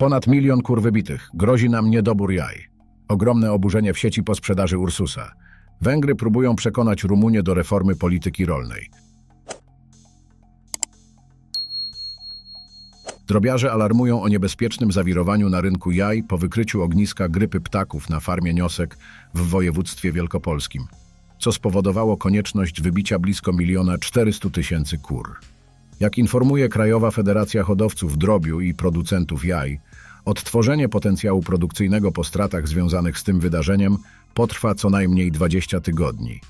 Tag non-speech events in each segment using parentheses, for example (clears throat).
Ponad milion kur wybitych. Grozi nam niedobór jaj. Ogromne oburzenie w sieci po sprzedaży Ursusa. Węgry próbują przekonać Rumunię do reformy polityki rolnej. Drobiarze alarmują o niebezpiecznym zawirowaniu na rynku jaj po wykryciu ogniska grypy ptaków na farmie Niosek w województwie wielkopolskim, co spowodowało konieczność wybicia blisko miliona 400 tysięcy kur. Jak informuje Krajowa Federacja Hodowców Drobiu i Producentów Jaj, odtworzenie potencjału produkcyjnego po stratach związanych z tym wydarzeniem potrwa co najmniej 20 tygodni.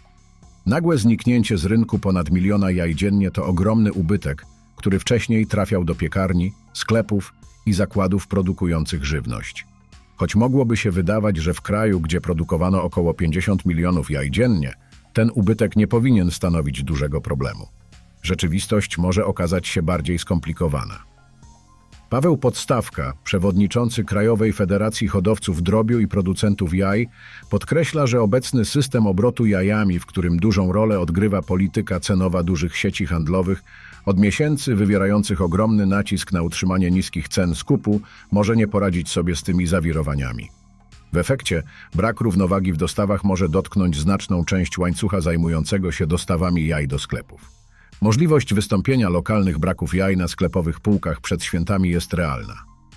Nagłe zniknięcie z rynku ponad miliona jaj dziennie to ogromny ubytek, który wcześniej trafiał do piekarni, sklepów i zakładów produkujących żywność. Choć mogłoby się wydawać, że w kraju, gdzie produkowano około 50 milionów jaj dziennie, ten ubytek nie powinien stanowić dużego problemu. Rzeczywistość może okazać się bardziej skomplikowana. Paweł Podstawka, przewodniczący Krajowej Federacji Hodowców Drobiu i Producentów Jaj, podkreśla, że obecny system obrotu jajami, w którym dużą rolę odgrywa polityka cenowa dużych sieci handlowych, od miesięcy wywierających ogromny nacisk na utrzymanie niskich cen skupu, może nie poradzić sobie z tymi zawirowaniami. W efekcie brak równowagi w dostawach może dotknąć znaczną część łańcucha zajmującego się dostawami jaj do sklepów. Możliwość wystąpienia lokalnych braków jaj na sklepowych półkach przed świętami jest realna.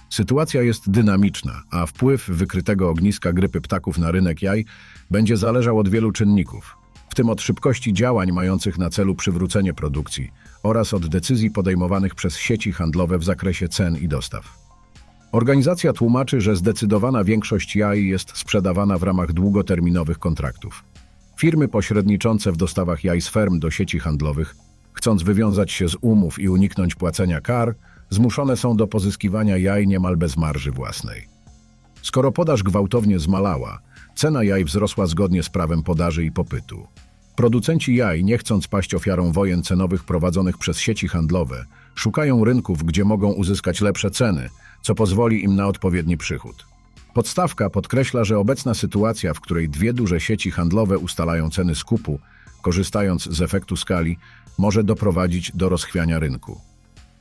Sytuacja jest dynamiczna, a wpływ wykrytego ogniska grypy ptaków na rynek jaj będzie zależał od wielu czynników, w tym od szybkości działań mających na celu przywrócenie produkcji oraz od decyzji podejmowanych przez sieci handlowe w zakresie cen i dostaw. Organizacja tłumaczy, że zdecydowana większość jaj jest sprzedawana w ramach długoterminowych kontraktów. Firmy pośredniczące w dostawach jaj z ferm do sieci handlowych, chcąc wywiązać się z umów i uniknąć płacenia kar, zmuszone są do pozyskiwania jaj niemal bez marży własnej. Skoro podaż gwałtownie zmalała, cena jaj wzrosła zgodnie z prawem podaży i popytu. Producenci jaj, nie chcąc paść ofiarą wojen cenowych prowadzonych przez sieci handlowe, szukają rynków, gdzie mogą uzyskać lepsze ceny, co pozwoli im na odpowiedni przychód. Podstawka podkreśla, że obecna sytuacja, w której dwie duże sieci handlowe ustalają ceny skupu, korzystając z efektu skali, może doprowadzić do rozchwiania rynku.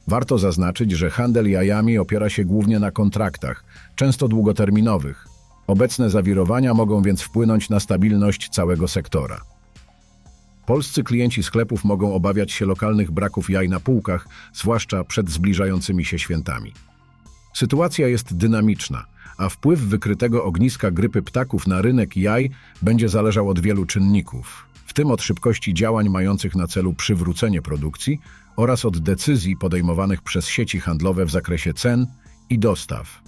Warto zaznaczyć, że handel jajami opiera się głównie na kontraktach, często długoterminowych. Obecne zawirowania mogą więc wpłynąć na stabilność całego sektora. Polscy klienci sklepów mogą obawiać się lokalnych braków jaj na półkach, zwłaszcza przed zbliżającymi się świętami. Sytuacja jest dynamiczna, a wpływ wykrytego ogniska grypy ptaków na rynek jaj będzie zależał od wielu czynników, w tym od szybkości działań mających na celu przywrócenie produkcji oraz od decyzji podejmowanych przez sieci handlowe w zakresie cen i dostaw.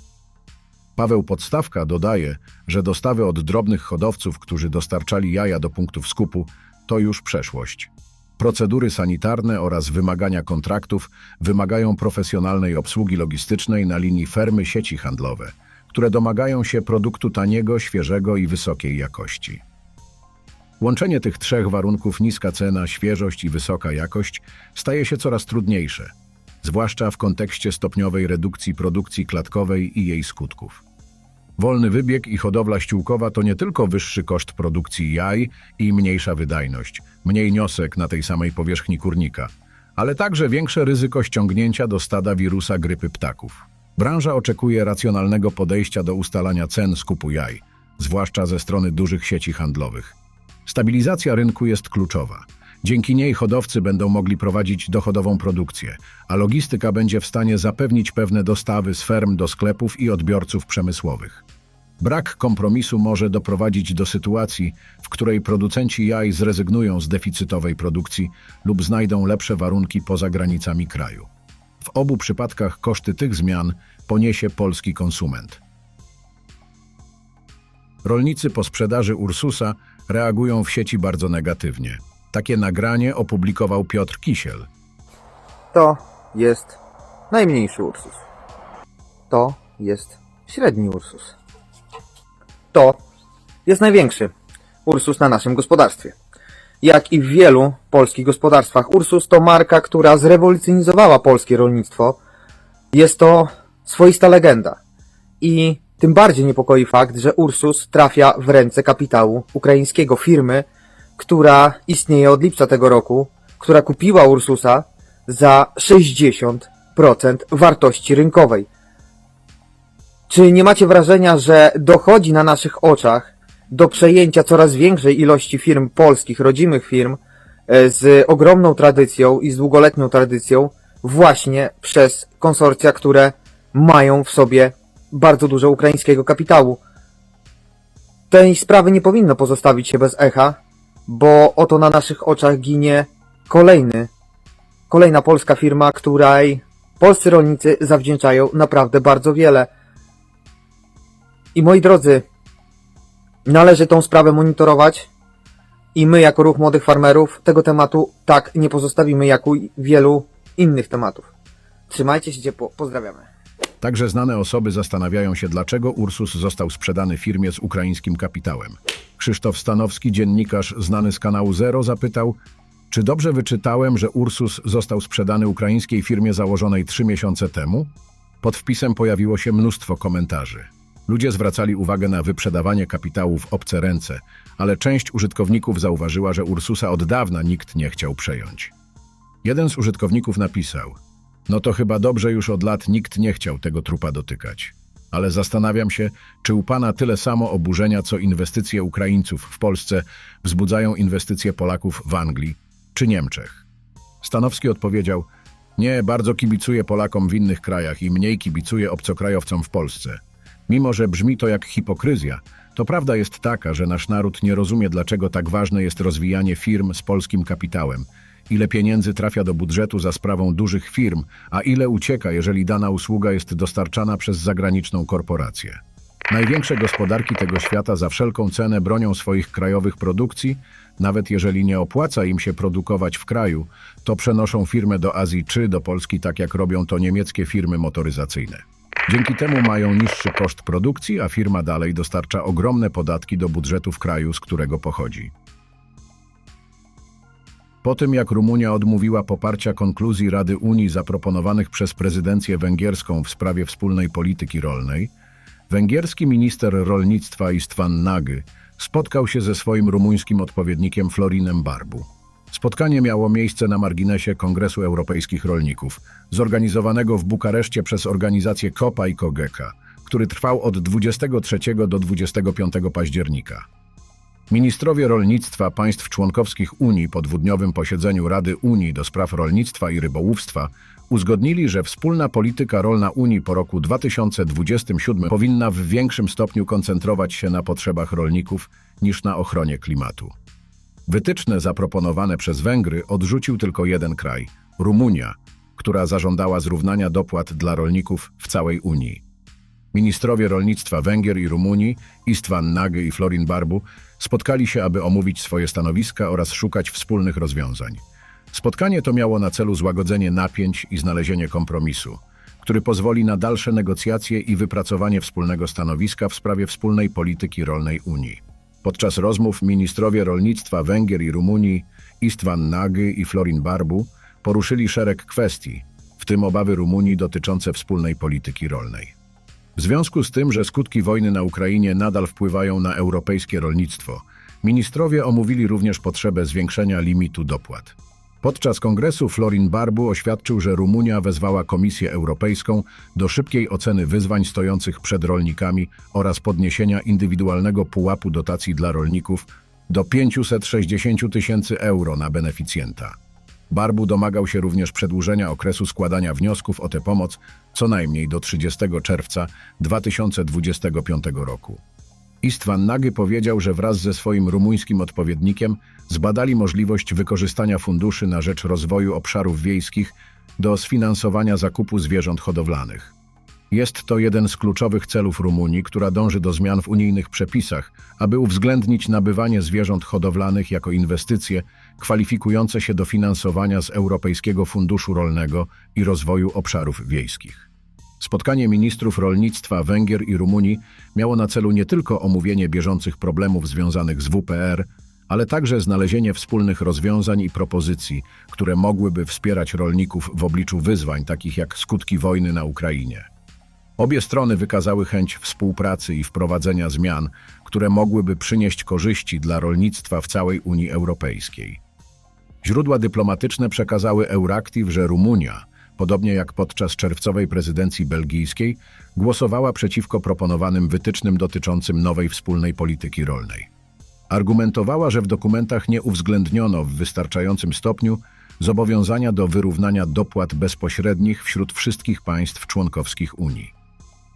Paweł Podstawka dodaje, że dostawy od drobnych hodowców, którzy dostarczali jaja do punktów skupu, to już przeszłość. Procedury sanitarne oraz wymagania kontraktów wymagają profesjonalnej obsługi logistycznej na linii fermy sieci handlowe, które domagają się produktu taniego, świeżego i wysokiej jakości. Łączenie tych trzech warunków niska cena, świeżość i wysoka jakość staje się coraz trudniejsze, zwłaszcza w kontekście stopniowej redukcji produkcji klatkowej i jej skutków. Wolny wybieg i hodowla ściółkowa to nie tylko wyższy koszt produkcji jaj i mniejsza wydajność, mniej niosek na tej samej powierzchni kurnika, ale także większe ryzyko ściągnięcia do stada wirusa grypy ptaków. Branża oczekuje racjonalnego podejścia do ustalania cen skupu jaj, zwłaszcza ze strony dużych sieci handlowych. Stabilizacja rynku jest kluczowa. Dzięki niej hodowcy będą mogli prowadzić dochodową produkcję, a logistyka będzie w stanie zapewnić pewne dostawy z ferm do sklepów i odbiorców przemysłowych. Brak kompromisu może doprowadzić do sytuacji, w której producenci jaj zrezygnują z deficytowej produkcji lub znajdą lepsze warunki poza granicami kraju. W obu przypadkach koszty tych zmian poniesie polski konsument. Rolnicy po sprzedaży Ursusa reagują w sieci bardzo negatywnie. Takie nagranie opublikował Piotr Kisiel. To jest najmniejszy Ursus. To jest średni Ursus. To jest największy Ursus na naszym gospodarstwie. Jak i w wielu polskich gospodarstwach, Ursus to marka, która zrewolucjonizowała polskie rolnictwo. Jest to swoista legenda. I tym bardziej niepokoi fakt, że Ursus trafia w ręce kapitału ukraińskiego firmy, która istnieje od lipca tego roku, która kupiła Ursusa za 60% wartości rynkowej. Czy nie macie wrażenia, że dochodzi na naszych oczach do przejęcia coraz większej ilości firm polskich, rodzimych firm, e, z ogromną tradycją i z długoletnią tradycją, właśnie przez konsorcja, które mają w sobie bardzo dużo ukraińskiego kapitału? Tej sprawy nie powinno pozostawić się bez echa, bo oto na naszych oczach ginie kolejny, kolejna polska firma, której polscy rolnicy zawdzięczają naprawdę bardzo wiele. I moi drodzy, należy tą sprawę monitorować i my jako ruch młodych farmerów tego tematu tak nie pozostawimy jak u wielu innych tematów. Trzymajcie się ciepło, pozdrawiamy. Także znane osoby zastanawiają się, dlaczego Ursus został sprzedany firmie z ukraińskim kapitałem. Krzysztof Stanowski, dziennikarz znany z kanału Zero, zapytał, czy dobrze wyczytałem, że Ursus został sprzedany ukraińskiej firmie założonej trzy miesiące temu? Pod wpisem pojawiło się mnóstwo komentarzy. Ludzie zwracali uwagę na wyprzedawanie kapitału w obce ręce, ale część użytkowników zauważyła, że Ursusa od dawna nikt nie chciał przejąć. Jeden z użytkowników napisał: No to chyba dobrze już od lat nikt nie chciał tego trupa dotykać. Ale zastanawiam się, czy u pana tyle samo oburzenia, co inwestycje Ukraińców w Polsce wzbudzają inwestycje Polaków w Anglii czy Niemczech. Stanowski odpowiedział: Nie, bardzo kibicuję Polakom w innych krajach i mniej kibicuję obcokrajowcom w Polsce. Mimo, że brzmi to jak hipokryzja, to prawda jest taka, że nasz naród nie rozumie, dlaczego tak ważne jest rozwijanie firm z polskim kapitałem, ile pieniędzy trafia do budżetu za sprawą dużych firm, a ile ucieka, jeżeli dana usługa jest dostarczana przez zagraniczną korporację. Największe gospodarki tego świata za wszelką cenę bronią swoich krajowych produkcji, nawet jeżeli nie opłaca im się produkować w kraju, to przenoszą firmę do Azji czy do Polski, tak jak robią to niemieckie firmy motoryzacyjne. Dzięki temu mają niższy koszt produkcji, a firma dalej dostarcza ogromne podatki do budżetów kraju, z którego pochodzi. Po tym jak Rumunia odmówiła poparcia konkluzji Rady Unii zaproponowanych przez prezydencję węgierską w sprawie wspólnej polityki rolnej, węgierski minister rolnictwa Istvan Nagy spotkał się ze swoim rumuńskim odpowiednikiem Florinem Barbu. Spotkanie miało miejsce na marginesie Kongresu Europejskich Rolników, zorganizowanego w Bukareszcie przez organizację COPA i COGECA, który trwał od 23 do 25 października. Ministrowie rolnictwa państw członkowskich Unii po dwudniowym posiedzeniu Rady Unii do spraw rolnictwa i rybołówstwa uzgodnili, że wspólna polityka rolna Unii po roku 2027 powinna w większym stopniu koncentrować się na potrzebach rolników niż na ochronie klimatu. Wytyczne zaproponowane przez Węgry odrzucił tylko jeden kraj Rumunia, która zażądała zrównania dopłat dla rolników w całej Unii. Ministrowie rolnictwa Węgier i Rumunii, Istvan Nagy i Florin Barbu, spotkali się, aby omówić swoje stanowiska oraz szukać wspólnych rozwiązań. Spotkanie to miało na celu złagodzenie napięć i znalezienie kompromisu, który pozwoli na dalsze negocjacje i wypracowanie wspólnego stanowiska w sprawie wspólnej polityki rolnej Unii. Podczas rozmów ministrowie rolnictwa Węgier i Rumunii, Istvan Nagy i Florin Barbu, poruszyli szereg kwestii, w tym obawy Rumunii dotyczące wspólnej polityki rolnej. W związku z tym, że skutki wojny na Ukrainie nadal wpływają na europejskie rolnictwo, ministrowie omówili również potrzebę zwiększenia limitu dopłat. Podczas kongresu Florin Barbu oświadczył, że Rumunia wezwała Komisję Europejską do szybkiej oceny wyzwań stojących przed rolnikami oraz podniesienia indywidualnego pułapu dotacji dla rolników do 560 tysięcy euro na beneficjenta. Barbu domagał się również przedłużenia okresu składania wniosków o tę pomoc co najmniej do 30 czerwca 2025 roku. Istvan Nagy powiedział, że wraz ze swoim rumuńskim odpowiednikiem zbadali możliwość wykorzystania funduszy na rzecz rozwoju obszarów wiejskich do sfinansowania zakupu zwierząt hodowlanych. Jest to jeden z kluczowych celów Rumunii, która dąży do zmian w unijnych przepisach, aby uwzględnić nabywanie zwierząt hodowlanych jako inwestycje kwalifikujące się do finansowania z Europejskiego Funduszu Rolnego i Rozwoju Obszarów Wiejskich. Spotkanie ministrów rolnictwa Węgier i Rumunii miało na celu nie tylko omówienie bieżących problemów związanych z WPR, ale także znalezienie wspólnych rozwiązań i propozycji, które mogłyby wspierać rolników w obliczu wyzwań takich jak skutki wojny na Ukrainie. Obie strony wykazały chęć współpracy i wprowadzenia zmian, które mogłyby przynieść korzyści dla rolnictwa w całej Unii Europejskiej. Źródła dyplomatyczne przekazały Euractiv, że Rumunia podobnie jak podczas czerwcowej prezydencji belgijskiej, głosowała przeciwko proponowanym wytycznym dotyczącym nowej wspólnej polityki rolnej. Argumentowała, że w dokumentach nie uwzględniono w wystarczającym stopniu zobowiązania do wyrównania dopłat bezpośrednich wśród wszystkich państw członkowskich Unii.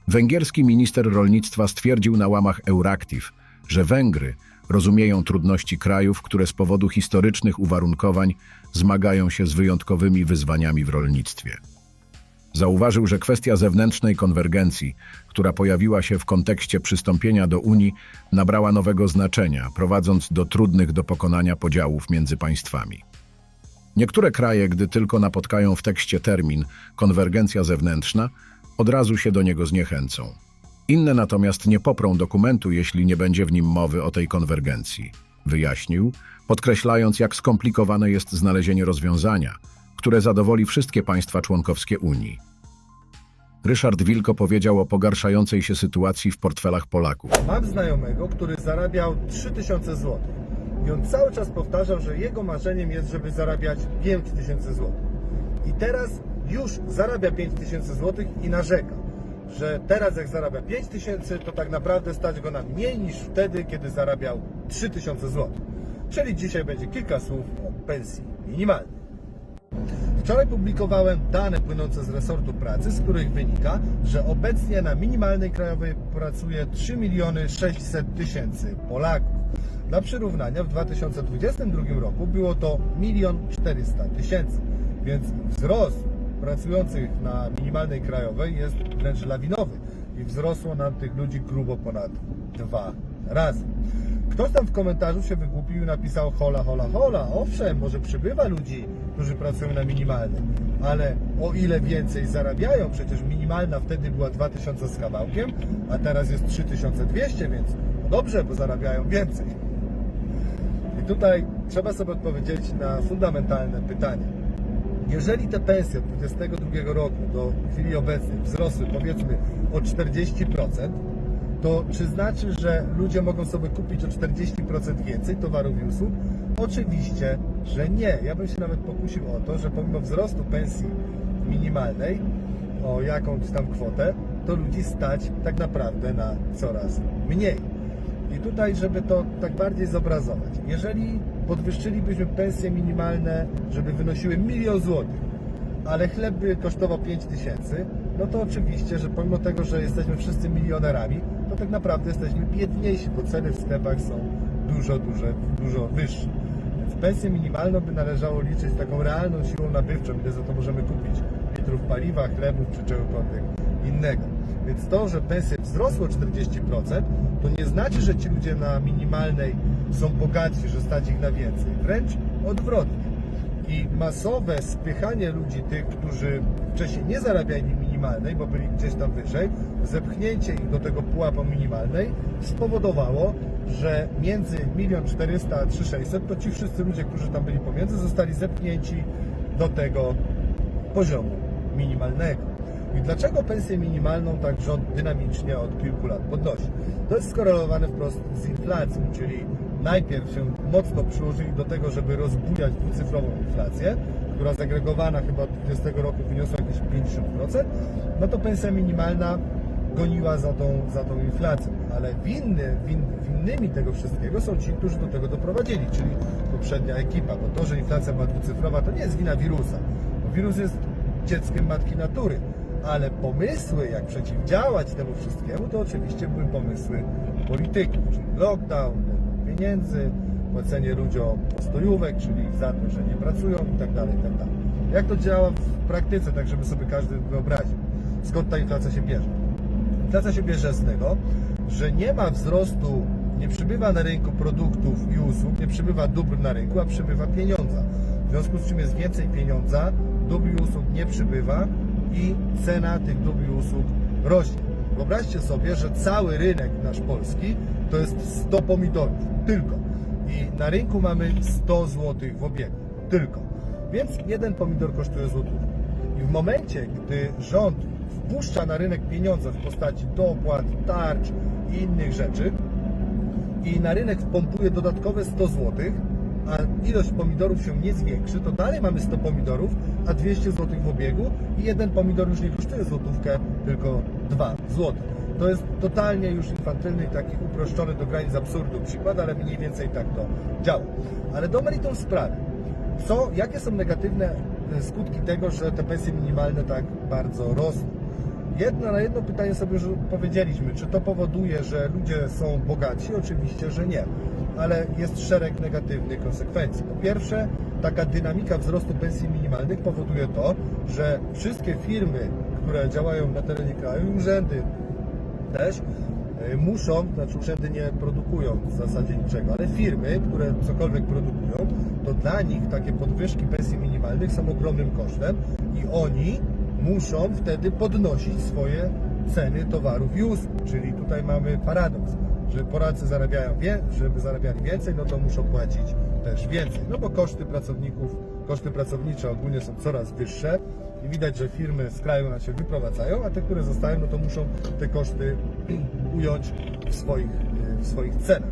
Węgierski minister rolnictwa stwierdził na łamach Euractiv, że Węgry rozumieją trudności krajów, które z powodu historycznych uwarunkowań zmagają się z wyjątkowymi wyzwaniami w rolnictwie. Zauważył, że kwestia zewnętrznej konwergencji, która pojawiła się w kontekście przystąpienia do Unii, nabrała nowego znaczenia, prowadząc do trudnych do pokonania podziałów między państwami. Niektóre kraje, gdy tylko napotkają w tekście termin konwergencja zewnętrzna, od razu się do niego zniechęcą. Inne natomiast nie poprą dokumentu, jeśli nie będzie w nim mowy o tej konwergencji. Wyjaśnił, podkreślając, jak skomplikowane jest znalezienie rozwiązania, które zadowoli wszystkie państwa członkowskie Unii. Ryszard Wilko powiedział o pogarszającej się sytuacji w portfelach Polaków. Mam znajomego, który zarabiał 3000 zł. I on cały czas powtarzał, że jego marzeniem jest, żeby zarabiać 5000 zł. I teraz już zarabia 5000 zł i narzeka, że teraz jak zarabia 5000, to tak naprawdę stać go na mniej niż wtedy, kiedy zarabiał 3000 zł. Czyli dzisiaj będzie kilka słów o pensji minimalnej. Wczoraj publikowałem dane płynące z resortu pracy, z których wynika, że obecnie na minimalnej krajowej pracuje 3 miliony 600 tysięcy Polaków. Dla przyrównania w 2022 roku było to 1 400 tysięcy, więc wzrost pracujących na minimalnej krajowej jest wręcz lawinowy i wzrosło nam tych ludzi grubo ponad dwa razy. Ktoś tam w komentarzu się wygłupił i napisał hola, hola, hola. Owszem, może przybywa ludzi, którzy pracują na minimalnym, ale o ile więcej zarabiają, przecież minimalna wtedy była 2000 z kawałkiem, a teraz jest 3200, więc no dobrze, bo zarabiają więcej. I tutaj trzeba sobie odpowiedzieć na fundamentalne pytanie. Jeżeli te pensje od 2022 roku do chwili obecnej wzrosły powiedzmy o 40%, to czy znaczy, że ludzie mogą sobie kupić o 40% więcej towarów i usług? Oczywiście, że nie. Ja bym się nawet pokusił o to, że pomimo wzrostu pensji minimalnej o jakąś tam kwotę, to ludzi stać tak naprawdę na coraz mniej. I tutaj, żeby to tak bardziej zobrazować, jeżeli podwyższylibyśmy pensje minimalne, żeby wynosiły milion złotych, ale chleb by kosztował 5 tysięcy, no to oczywiście, że pomimo tego, że jesteśmy wszyscy milionerami, to tak naprawdę jesteśmy biedniejsi, bo ceny w sklepach są dużo, dużo, dużo wyższe. Więc pensję minimalną by należało liczyć taką realną siłą nabywczą, ile za to możemy kupić litrów paliwa, chlebów czy czegokolwiek innego. Więc to, że pensje wzrosły o 40%, to nie znaczy, że ci ludzie na minimalnej są bogatsi, że stać ich na więcej. Wręcz odwrotnie i masowe spychanie ludzi, tych, którzy wcześniej nie zarabiali minimalnej, bo byli gdzieś tam wyżej, zepchnięcie ich do tego pułapu minimalnej spowodowało, że między 1 400 a 3600 to ci wszyscy ludzie, którzy tam byli pomiędzy, zostali zepchnięci do tego poziomu minimalnego. I dlaczego pensję minimalną tak rząd dynamicznie od kilku lat podnosi? To jest skorelowane wprost z inflacją, czyli najpierw się mocno przyłożyli do tego, żeby rozbujać dwucyfrową inflację, która zagregowana chyba od 20 roku wyniosła jakieś 50%, no to pensja minimalna goniła za tą, za tą inflacją. Ale winny, win, winnymi tego wszystkiego są ci, którzy do tego doprowadzili, czyli poprzednia ekipa. Bo to, że inflacja była dwucyfrowa, to nie jest wina wirusa. Bo wirus jest dzieckiem matki natury. Ale pomysły, jak przeciwdziałać temu wszystkiemu, to oczywiście były pomysły polityków, czyli lockdown, pieniędzy, płacenie ludziom postojówek, czyli za to, że nie pracują i tak dalej, tak dalej. Jak to działa w praktyce, tak żeby sobie każdy wyobraził? Skąd ta inflacja się bierze? Inflacja się bierze z tego, że nie ma wzrostu, nie przybywa na rynku produktów i usług, nie przybywa dóbr na rynku, a przybywa pieniądza. W związku z czym jest więcej pieniądza, dóbr i usług nie przybywa i cena tych dóbr i usług rośnie. Wyobraźcie sobie, że cały rynek nasz polski to jest 100 pomidorów. Tylko. I na rynku mamy 100 zł w obiegu. Tylko. Więc jeden pomidor kosztuje złotówkę. I w momencie, gdy rząd wpuszcza na rynek pieniądze w postaci dopłat, tarcz i innych rzeczy i na rynek wpompuje dodatkowe 100 zł, a ilość pomidorów się nie zwiększy, to dalej mamy 100 pomidorów, a 200 zł w obiegu i jeden pomidor już nie kosztuje złotówkę, tylko 2 zł. To jest totalnie już infantylny i taki uproszczony do granic absurdu przykład, ale mniej więcej tak to działa. Ale do meritum sprawy. Co, jakie są negatywne e, skutki tego, że te pensje minimalne tak bardzo rosną? Jedno na jedno pytanie sobie już powiedzieliśmy. Czy to powoduje, że ludzie są bogaci? Oczywiście, że nie. Ale jest szereg negatywnych konsekwencji. Po pierwsze, taka dynamika wzrostu pensji minimalnych powoduje to, że wszystkie firmy, które działają na terenie kraju, urzędy też y, muszą, znaczy urzędy nie produkują w zasadzie niczego, ale firmy, które cokolwiek produkują, to dla nich takie podwyżki pensji minimalnych są ogromnym kosztem i oni muszą wtedy podnosić swoje ceny towarów i usług. Czyli tutaj mamy paradoks, że Polacy zarabiają wie, żeby zarabiali więcej, no to muszą płacić też więcej. No bo koszty pracowników, koszty pracownicze ogólnie są coraz wyższe i widać, że firmy z kraju nam się wyprowadzają, a te, które zostają, no to muszą te koszty (clears throat) ująć w swoich, w swoich cenach.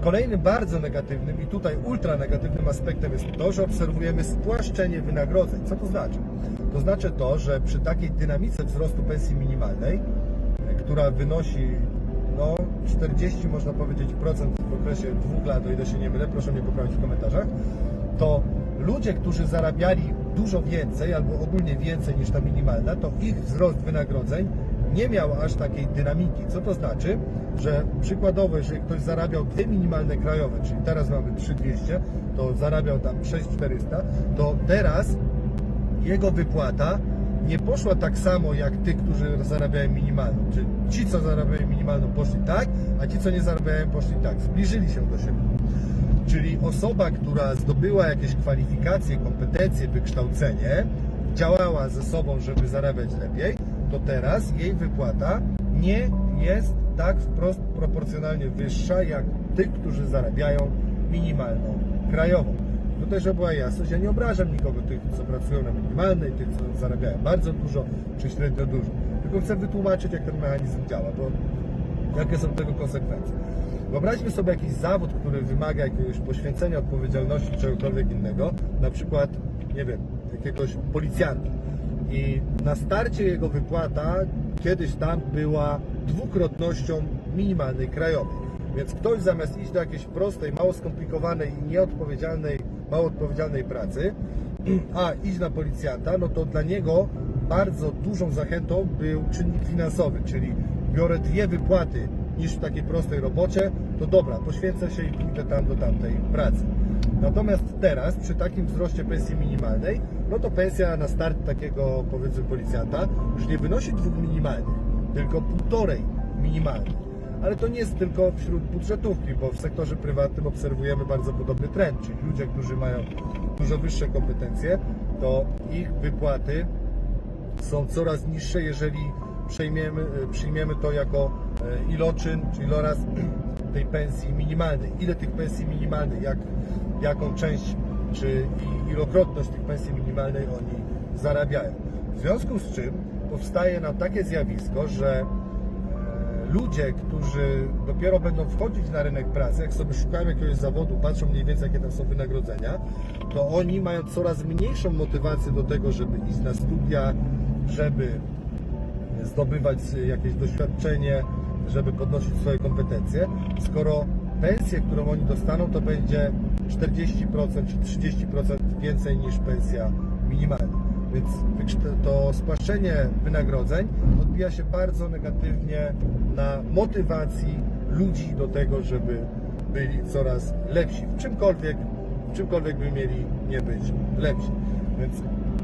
Kolejnym bardzo negatywnym i tutaj ultra negatywnym aspektem jest to, że obserwujemy spłaszczenie wynagrodzeń. Co to znaczy? To znaczy to, że przy takiej dynamice wzrostu pensji minimalnej, która wynosi no, 40 można powiedzieć procent w okresie dwóch lat, o ile się nie mylę, proszę mnie poprawić w komentarzach, to ludzie, którzy zarabiali dużo więcej albo ogólnie więcej niż ta minimalna, to ich wzrost wynagrodzeń nie miał aż takiej dynamiki. Co to znaczy? Że przykładowo, jeżeli ktoś zarabiał dwie minimalne krajowe, czyli teraz mamy 3200, to zarabiał tam 6400, to teraz jego wypłata nie poszła tak samo jak tych, którzy zarabiają minimalną. Czyli ci, co zarabiają minimalną, poszli tak, a ci, co nie zarabiają, poszli tak. Zbliżyli się do siebie. Czyli osoba, która zdobyła jakieś kwalifikacje, kompetencje, wykształcenie, działała ze sobą, żeby zarabiać lepiej, to teraz jej wypłata nie jest tak wprost proporcjonalnie wyższa jak tych, którzy zarabiają minimalną krajową. Tutaj, żeby była jasność, ja nie obrażam nikogo, tych, co pracują na minimalnej, tych, co zarabiają bardzo dużo, czy średnio dużo. Tylko chcę wytłumaczyć, jak ten mechanizm działa, bo jakie są tego konsekwencje. Wyobraźmy sobie jakiś zawód, który wymaga jakiegoś poświęcenia odpowiedzialności czegokolwiek innego, na przykład, nie wiem, jakiegoś policjanta. I na starcie jego wypłata kiedyś tam była dwukrotnością minimalnej krajowej. Więc ktoś zamiast iść do jakiejś prostej, mało skomplikowanej i nieodpowiedzialnej, mało odpowiedzialnej pracy, a iść na policjanta, no to dla niego bardzo dużą zachętą był czynnik finansowy, czyli biorę dwie wypłaty niż w takiej prostej robocie, to dobra, poświęcę się i pójdę tam do tamtej pracy. Natomiast teraz, przy takim wzroście pensji minimalnej, no to pensja na start takiego, powiedzmy, policjanta już nie wynosi dwóch minimalnych, tylko półtorej minimalnej. Ale to nie jest tylko wśród budżetówki, bo w sektorze prywatnym obserwujemy bardzo podobny trend, czyli ludzie, którzy mają dużo wyższe kompetencje, to ich wypłaty są coraz niższe, jeżeli przejmiemy, przyjmiemy to jako e, iloczyn, czy iloraz (clears throat) tej pensji minimalnej. Ile tych pensji minimalnych, jak, jaką część, czy ilokrotność tych pensji minimalnej oni zarabiają. W związku z czym powstaje nam takie zjawisko, że e, ludzie, którzy dopiero będą wchodzić na rynek pracy, jak sobie szukają jakiegoś zawodu, patrzą mniej więcej jakie tam są wynagrodzenia, to oni mają coraz mniejszą motywację do tego, żeby iść na studia, żeby zdobywać jakieś doświadczenie, żeby podnosić swoje kompetencje, skoro pensję, którą oni dostaną, to będzie 40% czy 30% więcej niż pensja minimalna. Więc to spłaszczenie wynagrodzeń odbija się bardzo negatywnie na motywacji ludzi do tego, żeby byli coraz lepsi w czymkolwiek, w czymkolwiek by mieli nie być lepsi. Więc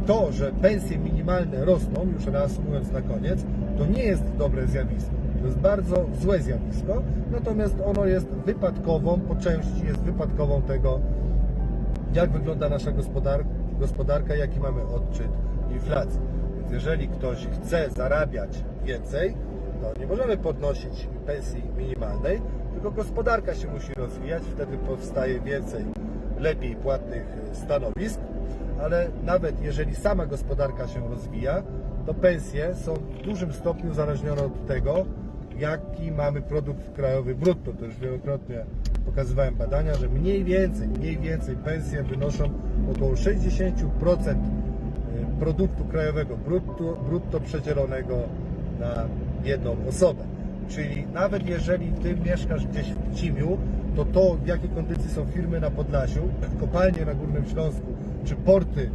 to, że pensje minimalne rosną, już reasumując na koniec, to nie jest dobre zjawisko. To jest bardzo złe zjawisko, natomiast ono jest wypadkową, po części jest wypadkową tego, jak wygląda nasza gospodar gospodarka, jaki mamy odczyt inflacji. Więc jeżeli ktoś chce zarabiać więcej, to nie możemy podnosić pensji minimalnej, tylko gospodarka się musi rozwijać, wtedy powstaje więcej lepiej płatnych stanowisk, ale nawet jeżeli sama gospodarka się rozwija, to pensje są w dużym stopniu uzależnione od tego, jaki mamy produkt krajowy brutto. To już wielokrotnie pokazywałem badania, że mniej więcej, mniej więcej pensje wynoszą około 60% produktu krajowego brutto, brutto przedzielonego na jedną osobę. Czyli nawet jeżeli Ty mieszkasz gdzieś w Cimiu, to to w jakiej kondycji są firmy na Podlasiu, kopalnie na Górnym Śląsku czy porty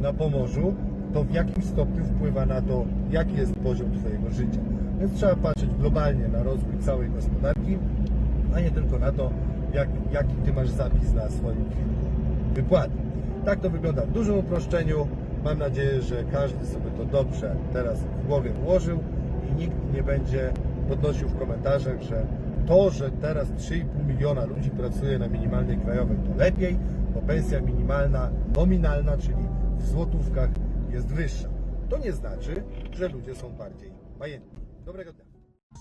na Pomorzu, to w jakim stopniu wpływa na to, jaki jest poziom Twojego życia. Więc trzeba patrzeć globalnie na rozwój całej gospodarki, a nie tylko na to, jak, jaki Ty masz zapis na swoim kilku wypłaty. Tak to wygląda w dużym uproszczeniu. Mam nadzieję, że każdy sobie to dobrze teraz w głowie ułożył i nikt nie będzie podnosił w komentarzach, że to, że teraz 3,5 miliona ludzi pracuje na minimalnej krajowej, to lepiej, bo pensja minimalna, nominalna, czyli w złotówkach, jest wyższa. To nie znaczy, że ludzie są bardziej majętni. Dobrego dnia.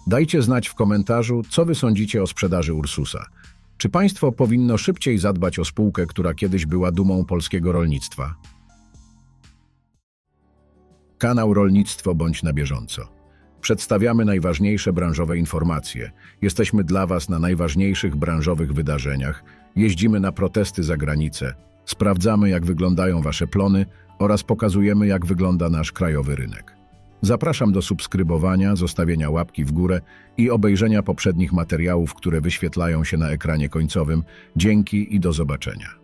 Dajcie znać w komentarzu, co wy sądzicie o sprzedaży Ursusa. Czy państwo powinno szybciej zadbać o spółkę, która kiedyś była dumą polskiego rolnictwa? Kanał Rolnictwo bądź na bieżąco. Przedstawiamy najważniejsze branżowe informacje. Jesteśmy dla Was na najważniejszych branżowych wydarzeniach. Jeździmy na protesty za granicę. Sprawdzamy, jak wyglądają Wasze plony oraz pokazujemy, jak wygląda nasz krajowy rynek. Zapraszam do subskrybowania, zostawienia łapki w górę i obejrzenia poprzednich materiałów, które wyświetlają się na ekranie końcowym. Dzięki i do zobaczenia.